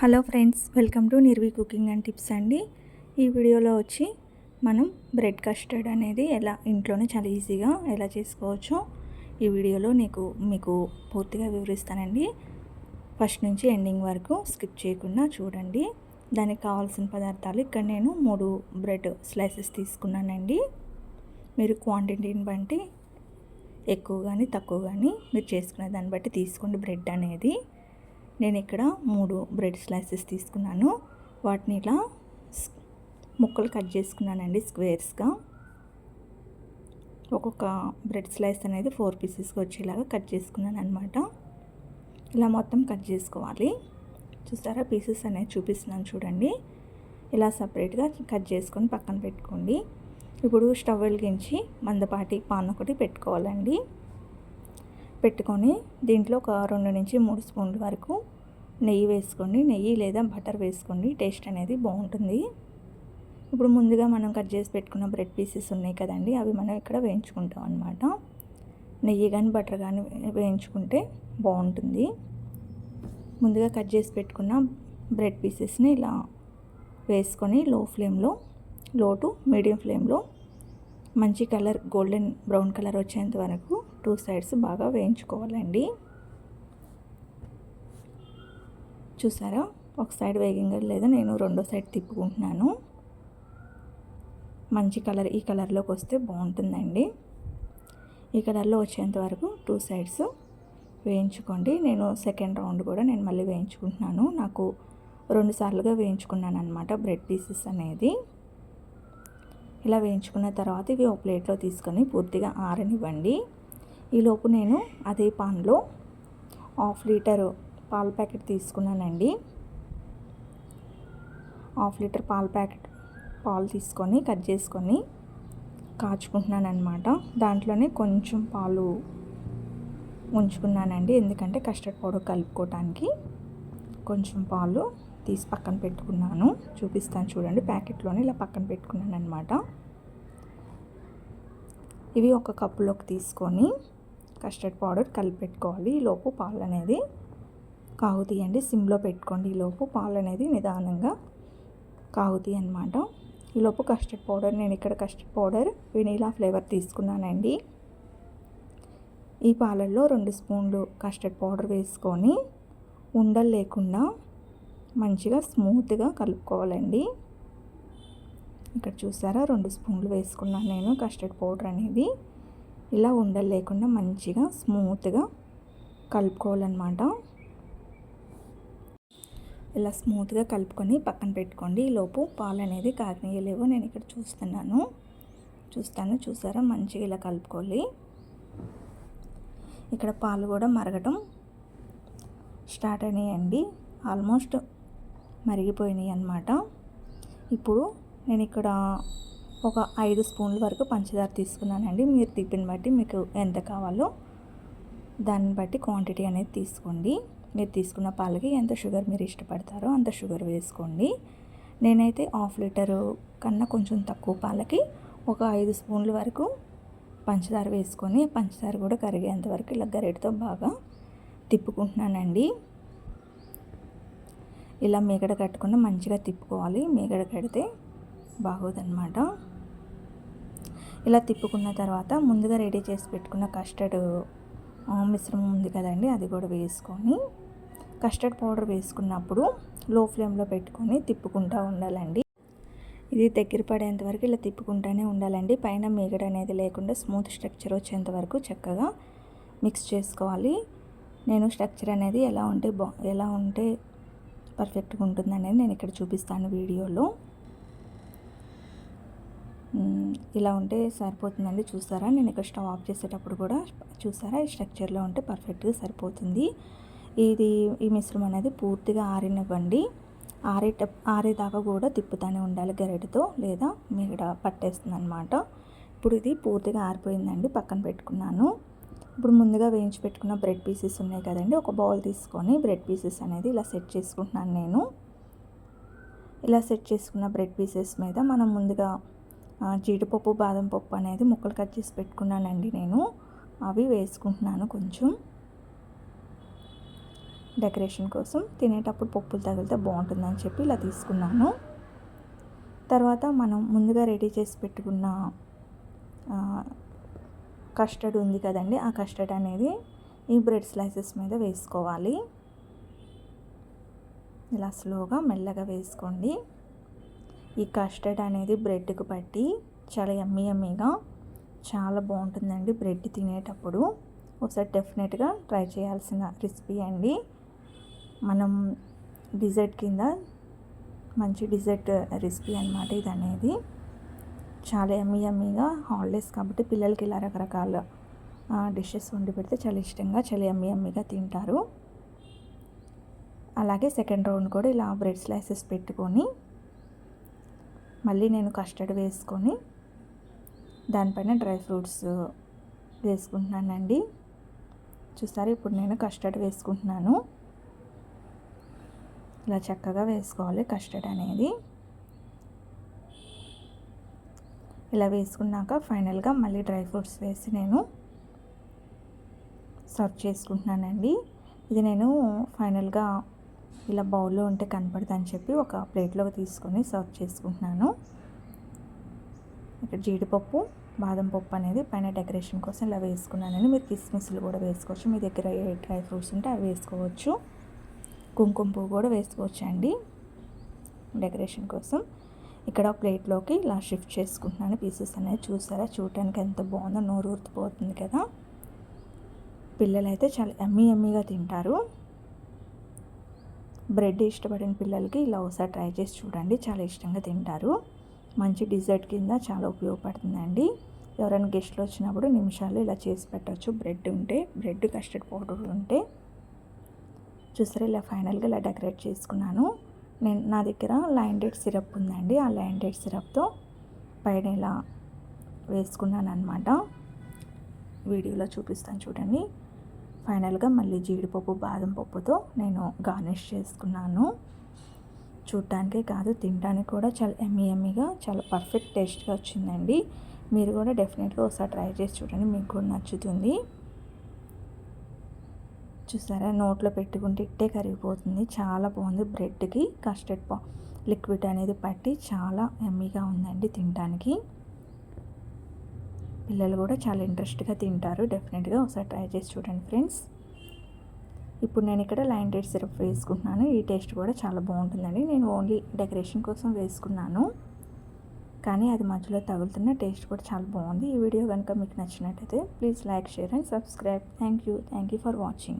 Hello friends welcome to Nirvi cooking and tips అండి. ఈ వీడియోలో వచ్చి మనం బ్రెడ్ కస్టర్డ్ అనేది ఎలా ఇంట్లోనే చాలా ఈజీగా ఎలా చేసుకోవచ్చో ఈ వీడియోలో నీకు మీకు పూర్తిగా వివరిస్తానండి. ఫస్ట్ నుంచి ఎండింగ్ వరకు స్కిప్ చేయకుండా చూడండి. దానికి కావాల్సిన పదార్థాలు ఇక్కడ నేను మూడు బ్రెడ్ స్లైసెస్ తీసుకున్నానండి. మీరు క్వాంటిటీని బట్టి ఎక్కువ కానీ తక్కువ కానీ మీరు చేసుకునే దాన్ని బట్టి తీసుకోండి బ్రెడ్ అనేది. నేను ఇక్కడ మూడు బ్రెడ్ స్లైసెస్ తీసుకున్నాను. వాటిని ఇలా ముక్కలు కట్ చేసుకున్నానండి స్క్వేర్స్గా. ఒక్కొక్క బ్రెడ్ స్లైస్ అనేది ఫోర్ పీసెస్గా వచ్చేలాగా కట్ చేసుకున్నాను అనమాట ఇలా మొత్తం కట్ చేసుకోవాలి. చూసారా పీసెస్ అనేది చూపిస్తున్నాను చూడండి. ఇలా సపరేట్గా కట్ చేసుకొని పక్కన పెట్టుకోండి. ఇప్పుడు స్టవ్ వెలిగించి మందపాటి పాన్ ఒకటి పెట్టుకోవాలండి. పెట్టుకొని దీంట్లో ఒక రెండు నుంచి మూడు స్పూన్ల వరకు నెయ్యి వేసుకోండి. నెయ్యి లేదా బటర్ వేసుకోండి. టేస్ట్ అనేది బాగుంటుంది. ఇప్పుడు ముందుగా మనం కట్ చేసి పెట్టుకున్న బ్రెడ్ పీసెస్ ఉన్నాయి కదండి. అవి మనం ఇక్కడ వేయించుకుంటాం అనమాట నెయ్యి కానీ బటర్ కానీ వేయించుకుంటే బాగుంటుంది. ముందుగా కట్ చేసి పెట్టుకున్న బ్రెడ్ పీసెస్ని ఇలా వేసుకొని లో ఫ్లేమ్లో లో టు మీడియం ఫ్లేమ్లో మంచి కలర్ గోల్డెన్ బ్రౌన్ కలర్ వచ్చేంత వరకు టూ సైడ్స్ బాగా వేయించుకోవాలండి. చూసారా? ఒక సైడ్ వేగంగా లేదా నేను రెండో సైడ్ తిప్పుకుంటున్నాను. మంచి కలర్ ఈ కలర్లోకి వస్తే బాగుంటుందండి. ఈ కలర్లో వచ్చేంత వరకు టూ సైడ్స్ వేయించుకోండి. నేను సెకండ్ రౌండ్ కూడా నేను మళ్ళీ వేయించుకుంటున్నాను. నాకు రెండు సార్లుగా వేయించుకున్నాను అనమాట బ్రెడ్ పీసెస్ అనేది. ఇలా వేయించుకున్న తర్వాత ఇవి ఒక ప్లేట్లో తీసుకొని పూర్తిగా ఆరనివ్వండి. ఈలోపు నేను అదే పాన్లో హాఫ్ లీటర్ పాల ప్యాకెట్ తీసుకున్నానండి. హాఫ్ లీటర్ పాల ప్యాకెట్ పాలు తీసుకొని కట్ చేసుకొని కాచుకుంటున్నాను అనమాట దాంట్లోనే కొంచెం పాలు ఉంచుకున్నానండి. ఎందుకంటే కస్టర్డ్ పౌడర్ కలుపుకోవటానికి కొంచెం పాలు తీసి పక్కన పెట్టుకున్నాను. చూపిస్తాను చూడండి ప్యాకెట్లోనే ఇలా పక్కన పెట్టుకున్నాను అనమాట ఇవి ఒక కప్పులోకి తీసుకొని కస్టర్డ్ పౌడర్ కలిపి పెట్టుకోవాలి లోపు పాలు అనేది కాగుతీయండి. సిమ్లో పెట్టుకోండి. ఈలోపు పాలు అనేది నిదానంగా కాగుతాయి అనమాట ఈలోపు కస్టర్డ్ పౌడర్ నేను ఇక్కడ కస్టర్డ్ పౌడర్ వెనీలా ఫ్లేవర్ తీసుకున్నానండి. ఈ పాలల్లో రెండు స్పూన్లు కస్టర్డ్ పౌడర్ వేసుకొని ఉండలు లేకుండా మంచిగా స్మూత్గా కలుపుకోవాలండి. ఇక్కడ చూసారా? రెండు స్పూన్లు వేసుకున్నాను నేను కస్టర్డ్ పౌడర్ అనేది. ఇలా ఉండలు లేకుండా మంచిగా స్మూత్గా కలుపుకోవాలన్నమాట. ఇలా స్మూత్గా కలుపుకొని పక్కన పెట్టుకోండి. లోపు పాలు అనేది కాగనీయలేవు నేను ఇక్కడ చూస్తున్నాను. చూస్తాను. చూసారా? మంచిగా ఇలా కలుపుకోవాలి. ఇక్కడ పాలు కూడా మరగటం స్టార్ట్ అయినాయండి. ఆల్మోస్ట్ మరిగిపోయినాయి అన్నమాట. ఇప్పుడు నేను ఇక్కడ ఒక ఐదు స్పూన్ల వరకు పంచదార తీసుకున్నానండి. మీరు తిప్పిన బట్టి మీకు ఎంత కావాలో దాన్ని బట్టి క్వాంటిటీ అనేది తీసుకోండి. మీరు తీసుకున్న పాలకి ఎంత షుగర్ మీరు ఇష్టపడతారో అంత షుగర్ వేసుకోండి. నేనైతే హాఫ్ లీటరు కన్నా కొంచెం తక్కువ పాలకి ఒక ఐదు స్పూన్ల వరకు పంచదార వేసుకొని పంచదార కూడా కరిగేంత వరకు ఇలా గరిటతో బాగా తిప్పుకుంటున్నానండి. ఇలా మీగడ కట్టకుండా మంచిగా తిప్పుకోవాలి. మీగడ కడితే బాగోదన్నమాట. ఇలా తిప్పుకున్న తర్వాత ముందుగా రెడీ చేసి పెట్టుకున్న కస్టర్డ్ మిశ్రమం ఉంది కదండి అది కూడా వేసుకొని కస్టర్డ్ పౌడర్ వేసుకున్నప్పుడు లో ఫ్లేమ్లో పెట్టుకొని తిప్పుకుంటూ ఉండాలండి. ఇది దగ్గర పడేంత వరకు ఇలా తిప్పుకుంటూనే ఉండాలండి. పైన మీగడ అనేది లేకుండా స్మూత్ స్ట్రక్చర్ వచ్చేంత వరకు చక్కగా మిక్స్ చేసుకోవాలి. నేను స్ట్రక్చర్ అనేది ఎలా ఉంటే బా ఎలా ఉంటే పర్ఫెక్ట్గా ఉంటుంది అనేది నేను ఇక్కడ చూపిస్తాను వీడియోలో. ఇలా ఉంటే సరిపోతుందండి చూసారా? నేను ఇక్కడ స్టవ్ ఆఫ్ చేసేటప్పుడు కూడా చూసారా? ఈ స్ట్రక్చర్లో ఉంటే పర్ఫెక్ట్గా సరిపోతుంది. ఇది ఈ మిశ్రమం అనేది పూర్తిగా ఆరినివ్వండి. ఆరేట ఆరేదాకా కూడా తిప్పుతూనే ఉండాలి గరిటతో లేదా మీగడ పట్టేస్తుంది అనమాట ఇప్పుడు ఇది పూర్తిగా ఆరిపోయిందండి పక్కన పెట్టుకున్నాను. ఇప్పుడు ముందుగా వేయించి పెట్టుకున్న బ్రెడ్ పీసెస్ ఉన్నాయి కదండి ఒక బౌల్ తీసుకొని బ్రెడ్ పీసెస్ అనేది ఇలా సెట్ చేసుకుంటున్నాను నేను. ఇలా సెట్ చేసుకున్న బ్రెడ్ పీసెస్ మీద మనం ముందుగా జీడిపప్పు బాదం పప్పు అనేది ముక్కలు కట్ చేసి పెట్టుకున్నానండి నేను. అవి వేసుకుంటున్నాను కొంచెం. డెకరేషన్ కోసం తినేటప్పుడు పప్పులు తగిలితే బాగుంటుందని చెప్పి ఇలా తీసుకున్నాను. తర్వాత మనం ముందుగా రెడీ చేసి పెట్టుకున్న కస్టర్డ్ ఉంది కదండి ఆ కస్టర్డ్ అనేది ఈ బ్రెడ్ స్లైసెస్ మీద వేసుకోవాలి. ఇలా స్లోగా మెల్లగా వేసుకోండి. ఈ కస్టర్డ్ అనేది బ్రెడ్కి పట్టి చాలా ఎమ్మీ ఎమ్మీగా చాలా బాగుంటుందండి బ్రెడ్ తినేటప్పుడు. ఒకసారి డెఫినెట్గా ట్రై చేయాల్సిన రెసిపీ అండి. మనం డిజర్ట్ కింద మంచి డిజర్ట్ రెసిపీ అనమాట ఇది అనేది. చాలా ఎమ్మీ ఎమ్మీగా హాలిడేస్ కాబట్టి పిల్లలకి ఇలా రకరకాల డిషెస్ వండి పెడితే చాలా ఇష్టంగా చాలా ఎమ్మీ ఎమ్మీగా తింటారు. అలాగే సెకండ్ రౌండ్ కూడా ఇలా బ్రెడ్ స్లైసెస్ పెట్టుకొని మళ్ళీ నేను కస్టర్డ్ వేసుకొని దానిపైన డ్రై ఫ్రూట్స్ వేసుకుంటున్నానండి. చూసారు ఇప్పుడు నేను కస్టర్డ్ వేసుకుంటున్నాను. ఇలా చక్కగా వేసుకోవాలి కస్టర్డ్ అనేది. ఇలా వేసుకున్నాక ఫైనల్గా మళ్ళీ డ్రై ఫ్రూట్స్ వేసి నేను సర్వ్ చేసుకుంటున్నానండి. ఇది నేను ఫైనల్గా ఇలా బౌల్లో ఉంటే కనపడదని చెప్పి ఒక ప్లేట్లోకి తీసుకొని సర్వ్ చేసుకుంటున్నాను. ఇక్కడ జీడిపప్పు బాదం పప్పు అనేది పైన డెకరేషన్ కోసం ఇలా వేసుకున్నానని మీరు కిస్మిస్లు కూడా వేసుకోవచ్చు. మీ దగ్గర ఏ డ్రై ఫ్రూట్స్ ఉంటే అవి వేసుకోవచ్చు. కుంకుమ పువ్వు కూడా వేసుకోవచ్చు అండి డెకరేషన్ కోసం. ఇక్కడ ప్లేట్లోకి ఇలా షిఫ్ట్ చేసుకుంటున్నాను. పీసెస్ అనేది చూసారా? చూడటానికి ఎంత బాగుందో నోరు ఊరిపోతుంది కదా. పిల్లలు అయితే చాలా ఎమ్మీ ఎమ్మీగా తింటారు. బ్రెడ్ ఇష్టపడిన పిల్లలకి ఇలా ఒకసారి ట్రై చేసి చూడండి. చాలా ఇష్టంగా తింటారు. మంచి డిజర్ట్ కింద చాలా ఉపయోగపడుతుందండి. ఎవరైనా గెస్ట్లు వచ్చినప్పుడు నిమిషాలు ఇలా చేసి పెట్టవచ్చు బ్రెడ్ ఉంటే బ్రెడ్ కస్టర్డ్ పౌడర్ ఉంటే. చూసారా ఇలా ఫైనల్గా ఇలా డెకరేట్ చేసుకున్నాను. నేను నా దగ్గర లైన్ సిరప్ ఉందండి. ఆ లైన్ సిరప్తో పైన ఇలా వేసుకున్నాను అనమాట వీడియోలో చూపిస్తాను చూడండి. ఫైనల్గా మళ్ళీ జీడిపప్పు బాదం పప్పుతో నేను గార్నిష్ చేసుకున్నాను. చూడటానికే కాదు తినడానికి కూడా చాలా ఎమ్మీ ఎమ్మీగా చాలా పర్ఫెక్ట్ టేస్ట్గా వచ్చిందండి. మీరు కూడా డెఫినెట్గా ఒకసారి ట్రై చేసి చూడండి మీకు కూడా నచ్చుతుంది. చూసారా నోట్లో పెట్టుకుంటే ఇట్టే కరిగిపోతుంది. చాలా బాగుంది బ్రెడ్కి కస్టర్డ్ పా లిక్విడ్ అనేది పట్టి చాలా ఎమ్మీగా ఉందండి తినడానికి. పిల్లలు కూడా చాలా ఇంట్రెస్ట్గా తింటారు. డెఫినెట్గా ఒకసారి ట్రై చేసి చూడండి ఫ్రెండ్స్. ఇప్పుడు నేను ఇక్కడ లైన్ డేట్ సిరప్ వేసుకుంటున్నాను. ఈ టేస్ట్ కూడా చాలా బాగుంటుందండి. నేను ఓన్లీ డెకరేషన్ కోసం వేసుకున్నాను. కానీ అది మధ్యలో తగులుతున్న టేస్ట్ కూడా చాలా బాగుంది. ఈ వీడియో కనుక మీకు నచ్చినట్టయితే please like share and subscribe. Thank you thank you for watching.